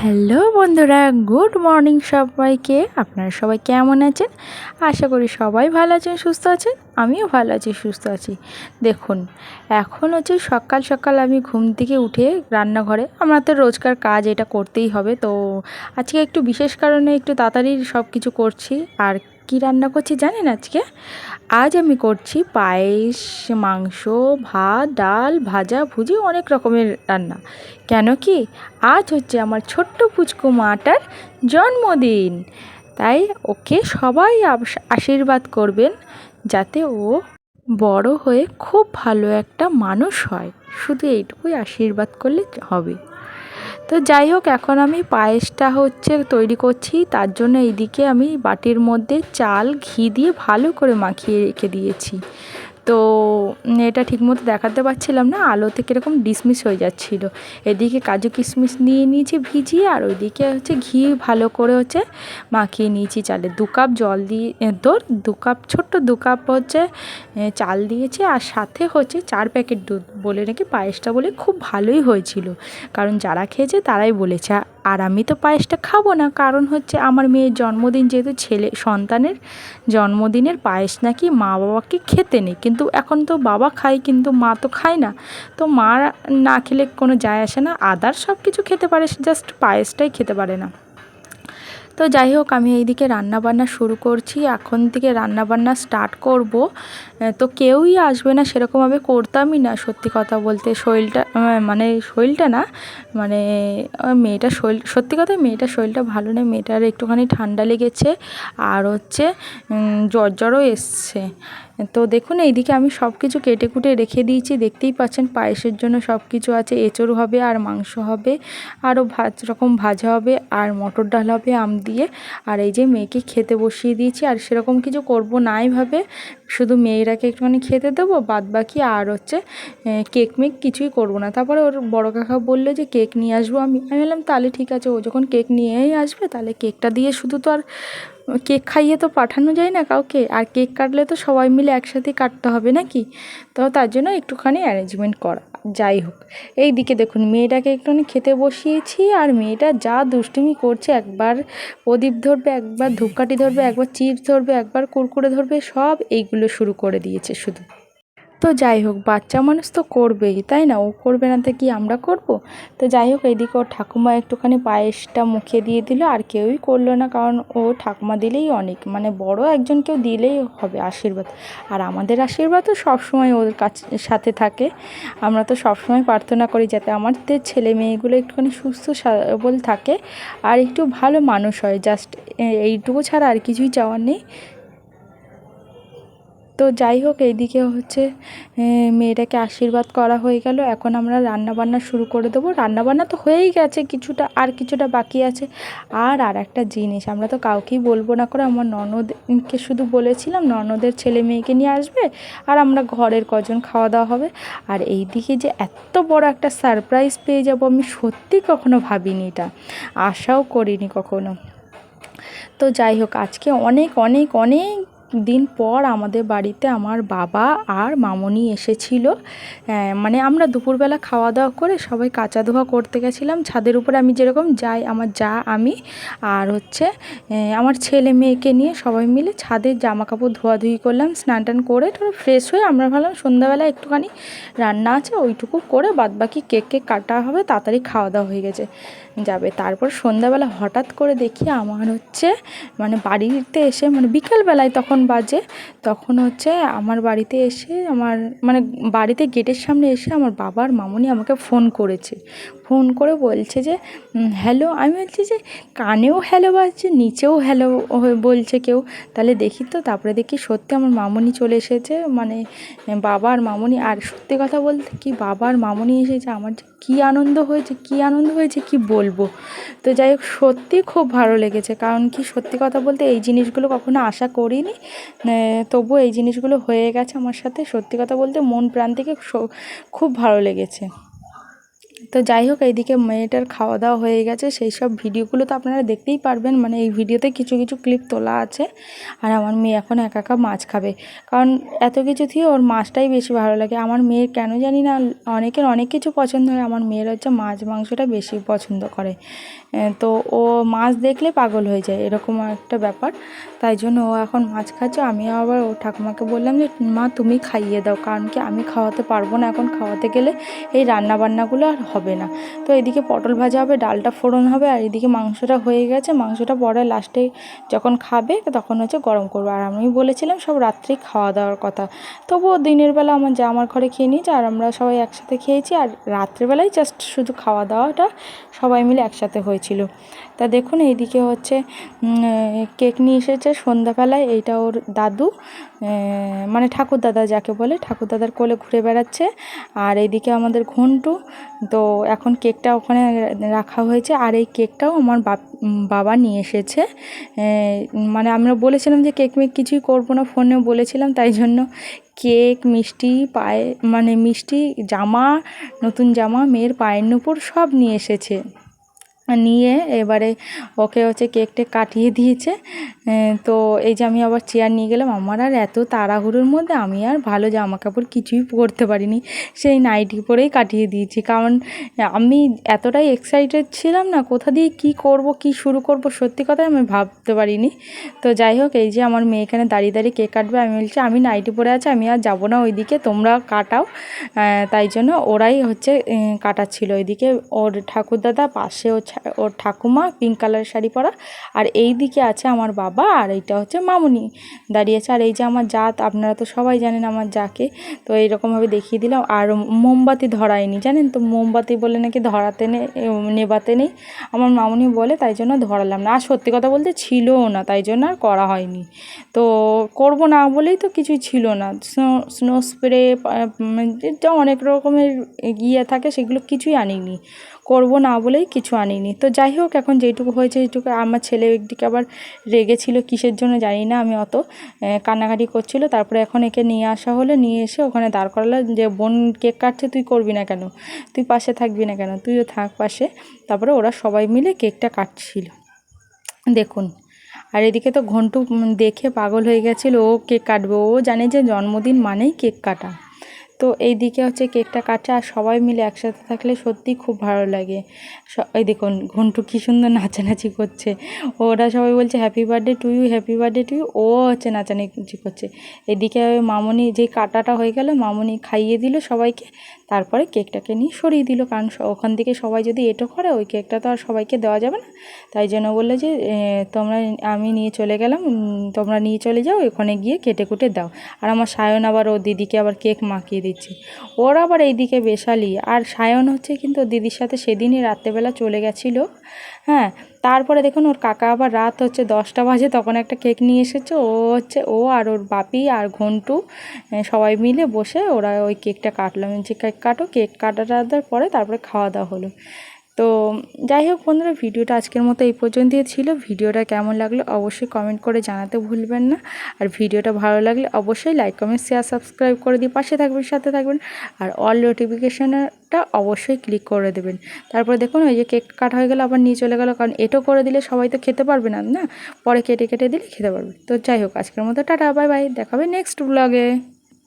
Hello বন্ধুরা, good morning সবাইকে। আপনারা সবাই কেমন আছেন? আশা করি সবাই ভালো আছেন, সুস্থ আছেন। আমিও ভালো আছি, সুস্থ আছি। দেখুন, এখন হচ্ছে সকাল সকাল আমি ঘুম থেকে উঠে রান্নাঘরে, আমার তো রোজকার কাজ এটা করতেই হবে। তো আজকে একটু বিশেষ কারণে একটু তাড়াতাড়ি সব কিছু করছি। আর কি রান্না করছি জানেন আজকে? আজ আমি করছি পায়েস, মাংস, ভাত, ডাল, ভাজা, ভুজি অনেক রকমের রান্না। কেন কি? আজ হচ্ছে আমার ছোট্ট পুচকু মাটার জন্মদিন। তাই ওকে সবাই আশীর্বাদ করবেন যাতে ও বড় হয়ে খুব ভালো একটা মানুষ হয়। শুধু এইটুকুই আশীর্বাদ করলে হবে। তো যাই হোক, এখন আমি পায়েসটা হচ্ছে তৈরি করছি। তার জন্য এইদিকে আমি বাটির মধ্যে চাল, ঘি দিয়ে ভালো করে মাখিয়ে রেখে দিয়েছি। তো এটা ঠিকমতো দেখাতে পারছিলাম না। আলোতে কীরকম ডিসমিস হয়ে যাচ্ছিল। এদিকে কাজু কিশমিশ নিয়ে নিয়েছি ভিজিয়ে, আর ওইদিকে হচ্ছে ঘি ভালো করে হচ্ছে মাখিয়ে নিয়েছি চালে। দু কাপ জল দিয়ে তোর দু কাপ, ছোট্ট দু কাপ হচ্ছে চাল দিয়েছি, আর সাথে হচ্ছে চার প্যাকেট দুধ বলে নাকি পায়েসটা বলে খুব ভালোই হয়েছিল। কারণ যারা খেয়েছে তারাই বলেছে। আর আমি তো পায়েসটা খাব না। কারণ হচ্ছে আমার মেয়ের জন্মদিন যেহেতু ছেলে, সন্তানের জন্মদিনের পায়েস নাকি মা বাবাকে খেতে নেই। কিন্তু এখন তো বাবা খায়, কিন্তু মা তো খায় না। তো মা না খেলে কোনো যায় আসে না। আদার সব কিছু খেতে পারে জাস্ট পায়েসটাই খেতে পারে না। তো যাই হোক, আমি এইদিকে রান্না বান্না শুরু করছি। এখন থেকে রান্নাবান্না স্টার্ট করব। তো কেউই আসবে না সেরকমভাবে করতামই না, সত্যি কথা বলতে। শরীরটা মানে শরীরটা না মানে মেয়েটা শরীর, সত্যি কথা মেয়েটার শরীরটা ভালো নেই। মেয়েটার একটুখানি ঠান্ডা লেগেছে, আর হচ্ছে জ্বর জ্বরও এসছে। তো দেখুন, এইদিকে আমি সব কিছু কেটে কুটে রেখে দিয়েছি। দেখতেই পাচ্ছেন, পায়েসের জন্য সব কিছু আছে। এঁচড় হবে আর মাংস হবে, আরও ভাজ রকম ভাজা হবে, আর মটর ডাল হবে, আম দিয়ে। আর এই যে মেয়েকে খেতে বসিয়ে দিয়েছি, আর সেরকম কিছু করব নাই ভাবে শুধু মেয়েরাকে একটুখানি খেতে দেবো বাদ বাকি আর হচ্ছে কেক মেক কিছুই করব না। তারপরে ওর বড় কাকা বলল যে, কেক নিয়ে আসব আমি। আমি বললাম, তাহলে ঠিক আছে। ও যখন কেক নিয়েই আসবে, তাহলে কেকটা দিয়ে শুধু তো আর কেক খাইয়ে তো পাঠানো যায় না কাউকে। আর কেক কাটলে তো সবাই মিলে একসাথে কাটতে হবে নাকি? তো তার জন্য একটুখানি অ্যারেঞ্জমেন্ট করা। যাই হোক, এই দিকে দেখুন, মেয়েটাকে একটুখানি খেতে বসিয়েছি আর মেয়েটা যা দুষ্টুমি করছে, একবার প্রদীপ ধরবে, একবার ধূপকাঠি ধরবে, একবার চিপস ধরবে, একবার কুরকুরে ধরবে, সব এইগুলো শুরু করে দিয়েছে শুধু। তো যাই হোক, বাচ্চা মানুষ তো করবেই, তাই না? ও করবে না তো কি আমরা করব? তো যাই হোক এইদিকে ওর ঠাকুমা একটুখানি পায়েসটা মুখে দিয়ে দিল, আর কেউই করল না, কারণ ও ঠাকুমা দিলেই অনেক মানে বড় একজন কেউ দিলেই হবে আশীর্বাদ। আর আমাদের আশীর্বাদও সবসময় ওর কাছে, সাথে থাকে। আমরা তো সবসময় প্রার্থনা করি যাতে আমাদের ছেলে মেয়েগুলো একটুখানি সুস্থ সবল থাকে, আর একটু ভালো মানুষ হয়। জাস্ট এইটুকু ছাড়া আর কিছুই চাওয়ার নেই। তো যাই হোক, এইদিকে হচ্ছে মেয়েটাকে আশীর্বাদ করা হয়ে গেল। এখন আমরা রান্না বান্না শুরু করে দেবো। রান্না বান্না তো হয়েই গেছে, কিছুটা, আর কিছুটা বাকি আছে। আর আর একটা জিনিস, আমরা তো কাউকেই বলব না করে, আমার ননদকে শুধু বলেছিলাম, ননদের ছেলে মেয়েকে নিয়ে আসবে, আর আমরা ঘরের কজন খাওয়া দাওয়া হবে। আর এই দিকে যে এত বড় একটা সারপ্রাইজ পেয়ে যাব, আমি সত্যি কখনো ভাবিনি এটা, আশাও করিনি কখনো। তো যাই হোক, আজকে অনেক অনেক অনেক দিন পর আমাদের বাড়িতে আমার বাবা আর মামনি এসেছিল। মানে আমরা দুপুরবেলা খাওয়া দাওয়া করে সবাই কাঁচা ধোয়া করতে গেছিলাম। ছাদের উপরে আমি যেরকম যাই, আমার যা, আমি আর হচ্ছে আমার ছেলে মেয়েকে নিয়ে সবাই মিলে ছাদের জামা কাপড় ধোয়াধুয়ি করলাম স্নান টান করে একটু ফ্রেশ হয়ে আমরা ভাবলাম সন্ধ্যাবেলা একটুখানি রান্না আছে, ওইটুকু করে বাদবাকি কেক কেক কাটা হবে, তাড়াতাড়ি খাওয়া দাওয়া হয়ে গেছে, যাবে। তারপর সন্ধ্যাবেলা হঠাৎ করে দেখি আমার হচ্ছে মানে বাড়িতে এসে মানে বিকেলবেলায় তখন বাজে, তখন হচ্ছে আমার বাড়িতে এসে আমার মানে বাড়িতে গেটের সামনে এসে আমার বাবার মামুনি আমাকে ফোন করেছে। ফোন করে বলছে যে হ্যালো আমি বলছি যে, কানেও হ্যালো বাজছে, নিচেও হ্যালো বলছে কেউ। তাহলে দেখি তো, তারপরে দেখি সত্যি আমার মামুনি চলে এসেছে। মানে বাবার মামুনি, আর সত্যি কথা বলতে কি, বাবার মামুনি এসেছে আমার যে কী আনন্দ হয়েছে, কি আনন্দ হয়েছে, কি বলব? তো যাই হোক, সত্যি খুব ভালো লেগেছে। কারণ কি সত্যি কথা বলতে এই জিনিসগুলো কখনো আশা করিনি। তবু এই জিনিসগুলো হয়ে গেছে আমার সাথে। সত্যি কথা বলতে মন প্রাণ থেকে খুব ভালো লেগেছে। তো যাই হোক, এইদিকে মেয়েটার খাওয়া দাওয়া হয়ে গেছে। সেই সব ভিডিওগুলো তো আপনারা দেখতেই পারবেন। মানে এই ভিডিওতে কিছু কিছু ক্লিপ তোলা আছে। আর আমার মেয়ে এখন একা একা মাছ খাবে। কারণ এত কিছু থেকে ওর মাছটাই বেশি ভালো লাগে। আমার মেয়ের কেন জানি না, অনেকের অনেক কিছু পছন্দ হয়। আমার মেয়ের হচ্ছে মাছ মাংসটা বেশি পছন্দ করে। তো ও মাছ দেখলে পাগল হয়ে যায়। এরকম একটা ব্যাপার। তাই জন্য ও এখন মাছ খাচ্ছে। আমি আবার ও ঠাকুমাকে বললাম যে, মা, তুমি খাইয়ে দাও। কারণ কি আমি খাওয়াতে পারব না এখন। খাওয়াতে গেলে এই রান্না বান্নাগুলো আর হবে না। তো এদিকে পটল ভাজা হবে, ডালটা ফোড়ন হবে, আর এদিকে মাংসটা হয়ে গেছে। মাংসটা পরে লাস্টে যখন খাবে, তখন হচ্ছে গরম করব। আর আমি বলেছিলাম সব রাত্রেই খাওয়া দাওয়ার কথা। তবুও দিনের বেলা আমার যা আমার ঘরে খেয়ে নিয়েছে, আর আমরা সবাই একসাথে খেয়েছি। আর রাত্রেবেলায় জাস্ট শুধু খাওয়া দাওয়াটা সবাই মিলে একসাথে হয়েছিল। তা দেখুন এইদিকে হচ্ছে কেক নিয়ে এসেছে সন্ধ্যাবেলায়। এইটা ওর দাদু। মানে ঠাকুর দাদা যাকে বলে, ঠাকুর দাদার কোলে ঘুরে বেড়াচ্ছে। আর এইদিকে আমাদের ঘন্টু, তো এখন কেকটা ওখানে রাখা হয়েছে। আর এই কেকটাও আমার বাবা নিয়ে এসেছে। মানে আমরা বলেছিলাম যে কেক মেক কিছুই করব না ফোনে বলেছিলাম, তাই জন্য কেক, মিষ্টি, পায়ে মানে মিষ্টি, জামা, নতুন জামা, মেয়ের পায়ের নুপুর সব নিয়ে এসেছে। নিয়ে এবারে ওকে হচ্ছে কেকটা কাটিয়ে দিয়েছে। তো এই যে আমি আবার চেয়ার নিয়ে গেলাম, আমার আর এত তাড়াহুড়োর মধ্যে আমি আর ভালো জামা কাপড় কিছুই পরতে পারিনি। সেই নাইটি পরেই কাটিয়ে দিয়েছি। কারণ আমি এতটাই এক্সাইটেড ছিলাম না, কোথা দিয়ে কি করব, কি শুরু করব, সত্যি কথা আমি ভাবতে পারিনি। তো যাই হোক, এই যে আমার মেয়ে এখানে দাঁড়িয়ে দাঁড়িয়ে কেক কাটবে, আমি বলছি, আমি নাইটি পরে আছি, আমি আর যাব না ওইদিকে, তোমরা কাটাও। তাই জন্য ওরাই হচ্ছে কাটাচ্ছিল। ওইদিকে ওর ঠাকুরদাদা পাশে ওর ঠাকুমা পিঙ্ক কালারের শাড়ি পরা। আর এই দিকে আছে আমার বাবা, আর এইটা হচ্ছে মামুনি। দাঁড়িয়েছে, আর এই যে আমার জাত, আপনারা তো সবাই জানেন আমার যাকে। তো এইরকমভাবে দেখিয়ে দিলাম। আর মোমবাতি ধরায়নি, জানেন তো? মোমবাতি বলে নাকি ধরাতে নেই নেবাতে নেই। আমার মামুনি বলে, তাই জন্য ধরালাম না। আর সত্যি কথা বলতে ছিলও না, তাই জন্য আর করা হয়নি। তো করব না বলেই তো কিছুই ছিল না। স্নো স্নো স্প্রে অনেক রকমের ইয়ে থাকে, সেগুলো কিছুই আনিনি। করব না বলেই কিছু আনিনি। তো যাই হোক, এখন যেইটুকু হয়েছে এইটুকু আমার ছেলে একদিকে আবার রেগেছিল, কিসের জন্য জানি না আমি অত কান্নাকাটি করছিল। তারপরে এখন একে নিয়ে আসা হলো, নিয়ে এসে ওখানে দাঁড় করালো যে, বোন, কেক কাটছে, তুই করবি না কেন? তুই পাশে থাকবি না কেন? তুইও থাক পাশে। তারপরে ওরা সবাই মিলে কেকটা কাটছিল। দেখুন, আর এদিকে তো ঘন্টু দেখে পাগল হয়ে গেছিল, ও কেক কাটবে। ও জানে যে জন্মদিন মানেই কেক কাটা। তো এই দিকে হচ্ছে কেকটা কাটছে আর সবাই মিলে একসাথে থাকলে সত্যিই খুব ভালো লাগে। এই দেখুন, ঘন্টু কী সুন্দর নাচানাচি করছে। ওরা সবাই বলছে happy birthday to you happy birthday to you ও হচ্ছে নাচানাচি করছে। এদিকে মামনি যে কাটাটা হয়ে গেল, মামনি খাইয়ে দিল সবাইকে, তারপরে কেকটাকে নিয়ে সরিয়ে দিল। কারণ ওখান থেকে সবাই যদি এটো করে, ওই কেকটা তো আর সবাইকে দেওয়া যাবে না। তাই জন্য বলল যে তোমরা, আমি নিয়ে চলে গেলাম তোমরা নিয়ে চলে যাও, ওখানে গিয়ে কেটে কুটে দাও। আর আমার সায়ন আবার ও দিদিকে আবার কেক মাখিয়ে দিচ্ছে। ওর আবার এইদিকে বেশালি। আর সায়ন হচ্ছে কিন্তু দিদির সাথে সেদিনই রাত্রেবেলা চলে গেছিল। হ্যাঁ তারপরে দেখুন ওর কাকা আবার রাত হচ্ছে দশটা বাজে, তখন একটা কেক নিয়ে এসেছে। ও হচ্ছে ও আর ওর বাপি আর ঘন্টু সবাই মিলে বসে ওরা ওই কেকটা কাটলাম যে কেক কাটো। কেক কাটাটার পরে তারপরে খাওয়া দাওয়া হলো। তো যাই হোক বন্ধুরা, ভিডিওটা আজকের মতো এই পর্যন্তই ছিল। ভিডিওটা কেমন লাগল অবশ্যই কমেন্ট করে জানাতে ভুলবেন না। আর ভিডিওটা ভালো লাগলে অবশ্যই লাইক কমেন্ট শেয়ার সাবস্ক্রাইব করে দিয়ে পাশে থাকবেন, সাথে থাকবেন। আর অল নোটিফিকেশানটা অবশ্যই ক্লিক করে দেবেন। তারপর দেখুন, ওই যে কেক কাটা হয়ে গেলে, আবার নিয়ে চলে গেলো। কারণ এটো করে দিলে সবাই তো খেতে পারবে না না? পরে কেটে কেটে দিলে খেতে পারবে। তো যাই হোক, আজকের মতো টাটা বাই বাই দেখাবে নেক্সট ব্লগে